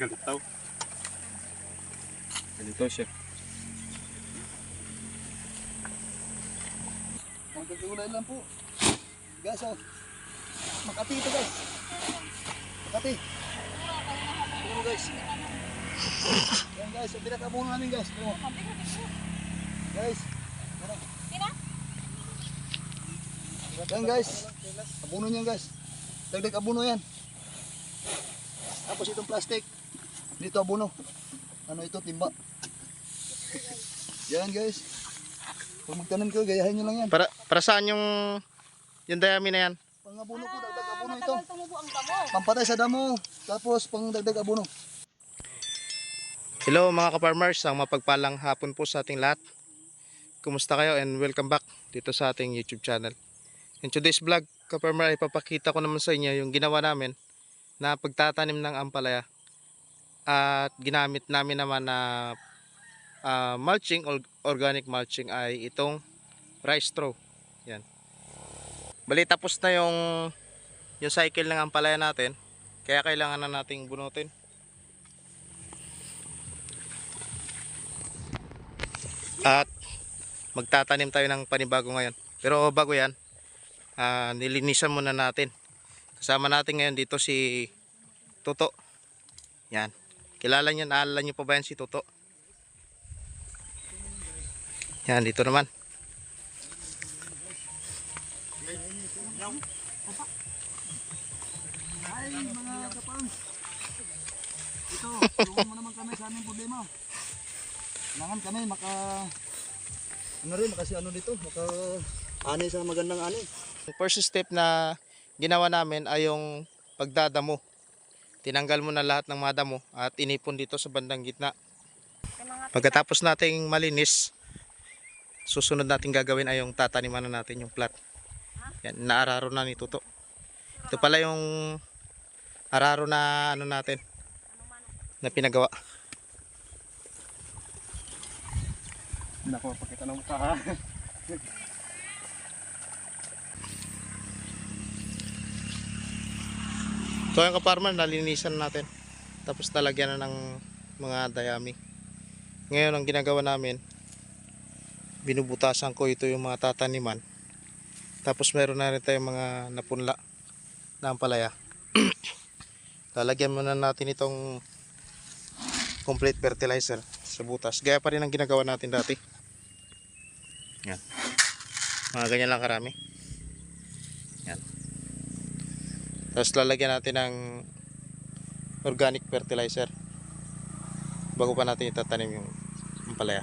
Galitaw. Ganito siya. Magkagulay lang po. Guys, oh. Makati ito guys. Makati. Ito guys. Yan guys, ang pinakabuno namin guys. Ito. Guys. Yan guys. Abuno niyan guys. Dagdag abuno yan. Tapos itong plastic. Dito abuno. Ano ito, timba. Yan guys. Kung magtanim kayo, gayahin nyo lang yan. Para, para saan yung, yung dayami na yan? Pangabuno po, dagdag ito. Tumubo ang damo. Pampatay sa damo. Tapos pang dagdag abuno. Hello mga ka-farmers, ang mapagpalang hapon po sa ating lahat. Kumusta kayo and welcome back dito sa ating YouTube channel. In today's vlog, ka-farmer, ipapakita ko naman sa inyo yung ginawa namin na pagtatanim ng ampalaya. At ginamit namin naman na ah, mulching, or- organic mulching ay itong rice straw. Yan. Bali tapos na yung yung cycle ng ampalaya natin. Kaya kailangan na nating bunutin. At magtatanim tayo ng panibago ngayon. Pero bago yan, ah, nilinisan muna natin. Kasama natin ngayon dito si Toto. Yan. Kilala niyo, naalala niyo pa ba yan si Toto? Yan, dito naman. Ay, mga kapang. Ito, tulungan mo naman kami sa aming problema. Kailangan kami maka... Ano rin, makasi ano dito, maka... Ani sa magandang ani. First step na ginawa namin ay yung pagdadamo. Tinanggal mo na lahat ng mga damo at inipon dito sa bandang gitna. Pagkatapos nating malinis, susunod nating gagawin ay yung tataniman na natin yung plat. Yan, naararo na ni Tuto. Ito pala yung araro na ano natin na pinagawa. Nako, pakita ng mukha ha. So yung kaparman, nalinisan natin. Tapos talagyan na ng mga dayami. Ngayon ang ginagawa namin, binubutasan ko ito yung mga tataniman. Tapos meron na rin tayong mga napunla na ampalaya. Lalagyan muna natin itong complete fertilizer sa butas. Gaya pa rin ang ginagawa natin dati. Yan. Mga ganyan lang karami. Yan. Tapos lalagyan natin ng organic fertilizer bago pa natin itatanim yung ampalaya.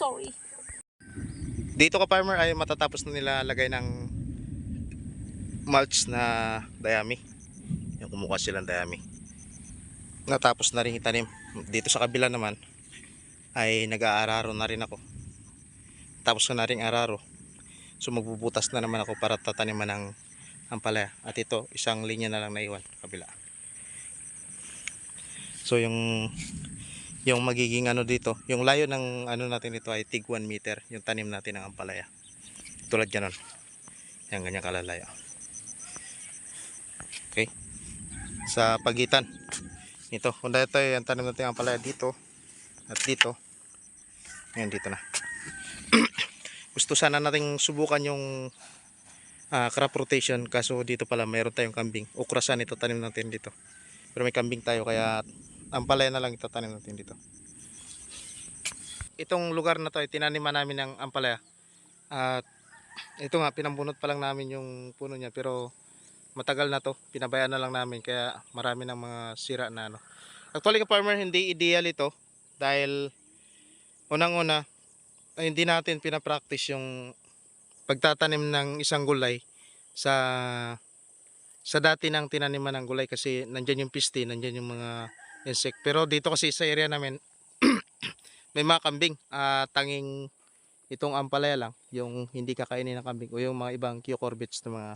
Sorry. Dito ka farmer ay matatapos na nila lagay ng mulch na dayami. Yung kumuha silang dayami. Natapos na rin itanim. Dito sa kabila naman ay nag-aararo na rin ako. Tapos ko na rin araro. So magbubutas na naman ako para tataniman ng ampalaya. At ito, isang linya na lang naiwan kabila. So yung yung magiging ano dito, yung layo ng ano natin dito ay tig 1 meter, yung tanim natin ng ampalaya. Tulad ganon. Yan, ganyan kalalayo. Okay. Sa pagitan. Ito, kung dito yung tanim natin ng ampalaya dito at dito. Yan, dito na. Gusto sana nating subukan yung ah, crop rotation kaso dito pala mayroon tayong kambing. Ukrasan ito tanim natin dito. Pero may kambing tayo kaya ampalaya na lang itatanim natin dito. Itong lugar na to ay tinaniman namin ng ampalaya. At ito nga pinambunot pa lang namin yung puno niya pero matagal na to. Pinabayaan na lang namin kaya marami ng mga sira na ano. Actually ka farmer hindi ideal ito dahil unang-una ay hindi natin pinapractice yung pagtatanim ng isang gulay sa sa dati nang tinaniman ng gulay kasi nandyan yung piste, nandyan yung mga insect. Pero dito kasi sa area namin may mga kambing. Ah, tanging itong ampalaya lang, yung hindi kakainin ng kambing o yung mga ibang cucurbits na mga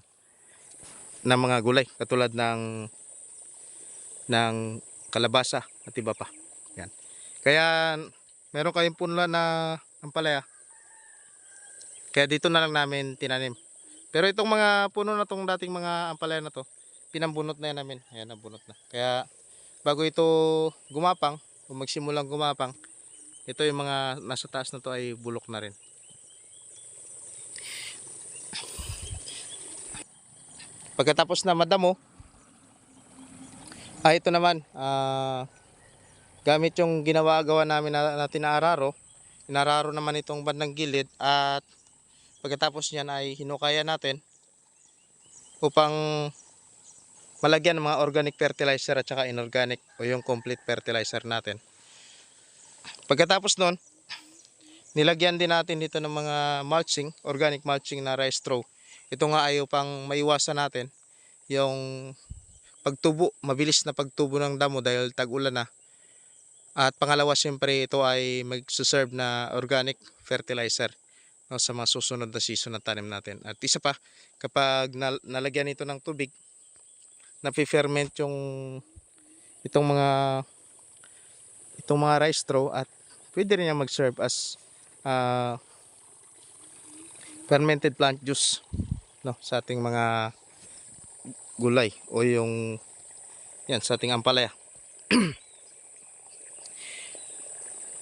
na mga gulay katulad ng ng kalabasa at iba pa. Yan. Kaya meron kayong punla na ampalaya. Kaya dito na lang namin tinanim. Pero itong mga puno na tong dating mga ampalaya na to, pinambunot na yan namin. Ayan, nabunot na. Kaya bago ito gumapang, kung magsimulang gumapang, ito yung mga nasa taas na to ay bulok na rin. Pagkatapos na madamo, ah ito naman, ah, gamit yung ginawa-gawa namin na, na araro, inararo naman itong bandang gilid at pagkatapos niyan ay hinukaya natin upang malagyan ng mga organic fertilizer at saka inorganic o yung complete fertilizer natin. Pagkatapos nun, nilagyan din natin dito ng mga mulching, organic mulching na rice straw. Ito nga ay upang maiwasan natin yung pagtubo, mabilis na pagtubo ng damo dahil tag-ulan na. At pangalawa, siyempre ito ay mag-serve na organic fertilizer no, sa mga susunod na season na tanim natin. At isa pa, kapag nal- nalagyan ito ng tubig, napi-ferment yung itong mga itong mga rice straw at pwede rin yan mag-serve as ah, fermented plant juice no sa ating mga gulay o yung yan sa ating ampalaya.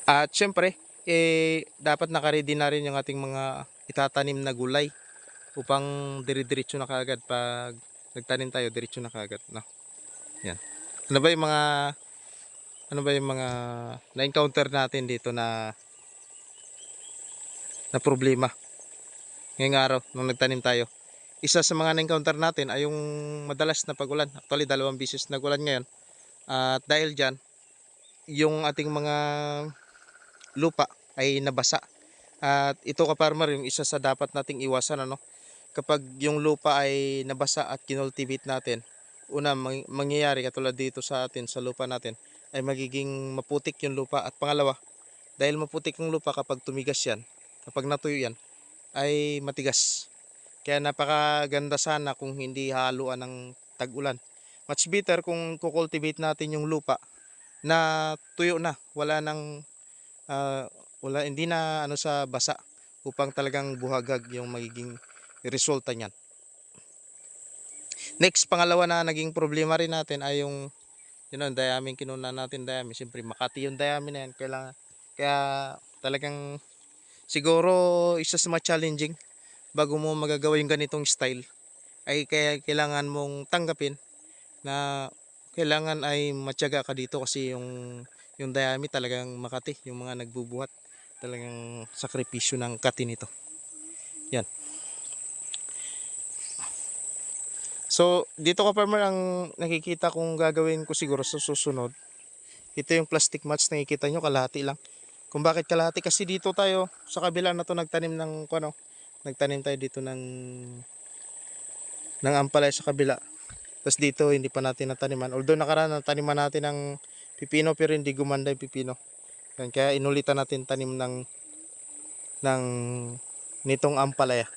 at syempre eh dapat nakaready na rin yung ating mga itatanim na gulay upang dire-diretso na kaagad pag nagtanim tayo diretso na kaagad no. Yan. Ano ba yung mga ano ba yung mga na-encounter natin dito na na problema ngayong araw nung nagtanim tayo. Isa sa mga na-encounter natin ay yung madalas na pagulan. Actually, dalawang bisis nagulan ngayon. At dahil dyan, yung ating mga lupa ay nabasa. At ito ka farmer, yung isa sa dapat nating iwasan ano. Kapag yung lupa ay nabasa at kinultivate natin, una mang- mangyayari katulad dito sa atin sa lupa natin ay magiging maputik yung lupa. At pangalawa dahil maputik yung lupa kapag tumigas yan kapag natuyo yan ay matigas. Kaya napakaganda sana kung hindi haluan ng tag-ulan. Much better kung kukultivate natin yung lupa na tuyo na wala nang ah, wala hindi na ano sa basa upang talagang buhagag yung magiging resulta niyan Next, pangalawa na naging problema rin natin ay yung yun ang dayaming kinuna natin dayami. Siyempre, Makati yung dayami na yan. Kailangan, kaya talagang siguro isa sa mga challenging bago mo magagawa yung ganitong style ay kaya kailangan mong tanggapin na kailangan ay matyaga ka dito kasi yung yung dayami talagang Makati, yung mga nagbubuhat talagang sakripisyo ng kati nito. Yan. So, dito ka farmer ang nakikita kong gagawin ko siguro sa susunod. Ito yung plastic mats nakikita nyo, kalahati lang. Kung bakit kalahati, kasi dito tayo, sa kabila na to nagtanim ng, ano, nagtanim tayo dito ng, ng ampalay sa kabila. Tapos dito, hindi pa natin nataniman. Although nakaraan, nataniman natin ng pipino, pero hindi gumanda yung pipino. Kaya inulitan natin tanim ng, ng, nitong ampalaya.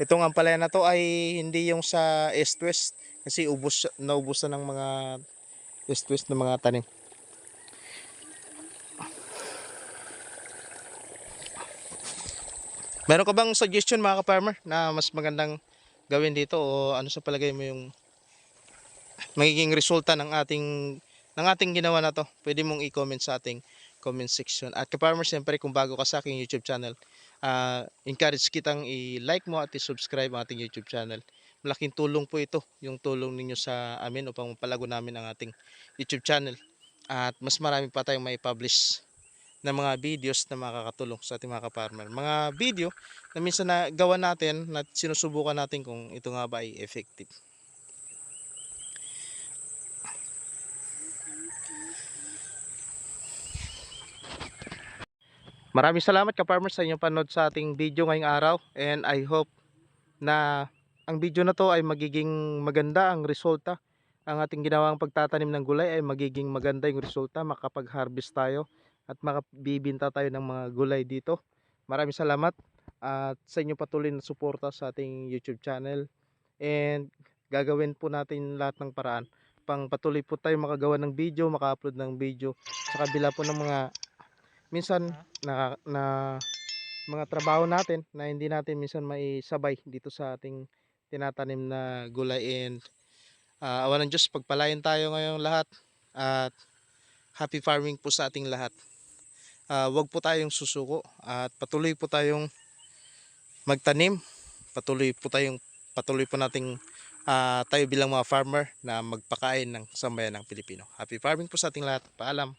Itong ampalaya na to ay hindi yung sa east-west kasi ubos naubos na ng mga east-west na mga tanim. Meron ka bang suggestion mga ka-farmer na mas magandang gawin dito o ano sa palagay mo yung magiging resulta ng ating ng ating ginawa na to? Pwede mong i-comment sa ating comment section. At ka-farmer, siyempre kung bago ka sa aking YouTube channel, ah, encourage kitang i-like mo at i-subscribe ang ating YouTube channel. Malaking tulong po ito, yung tulong ninyo sa amin upang mapalago namin ang ating YouTube channel. At mas marami pa tayong may publish na mga videos na makakatulong sa ating mga ka-farmer. Mga video na minsan na gawa natin na sinusubukan natin kung ito nga ba ay effective. Maraming salamat ka-farmers sa inyong panood sa ating video ngayong araw and I hope na ang video na to ay magiging maganda ang resulta. Ang ating ginawang pagtatanim ng gulay ay magiging maganda yung resulta, makapag-harvest tayo at makabibinta tayo ng mga gulay dito. Maraming salamat at sa inyong patuloy na suporta sa ating YouTube channel and gagawin po natin lahat ng paraan pang patuloy po tayo makagawa ng video, maka-upload ng video sa kabila po ng mga minsan na, na mga trabaho natin na hindi natin minsan maisabay dito sa ating tinatanim na gulay and uh, awan ng Diyos pagpalain tayo ngayong lahat at happy farming po sa ating lahat. Uh, wag po tayong susuko at patuloy po tayong magtanim. Patuloy po tayong patuloy po nating ah, tayo bilang mga farmer na magpakain ng sambayan ng Pilipino. Happy farming po sa ating lahat. Paalam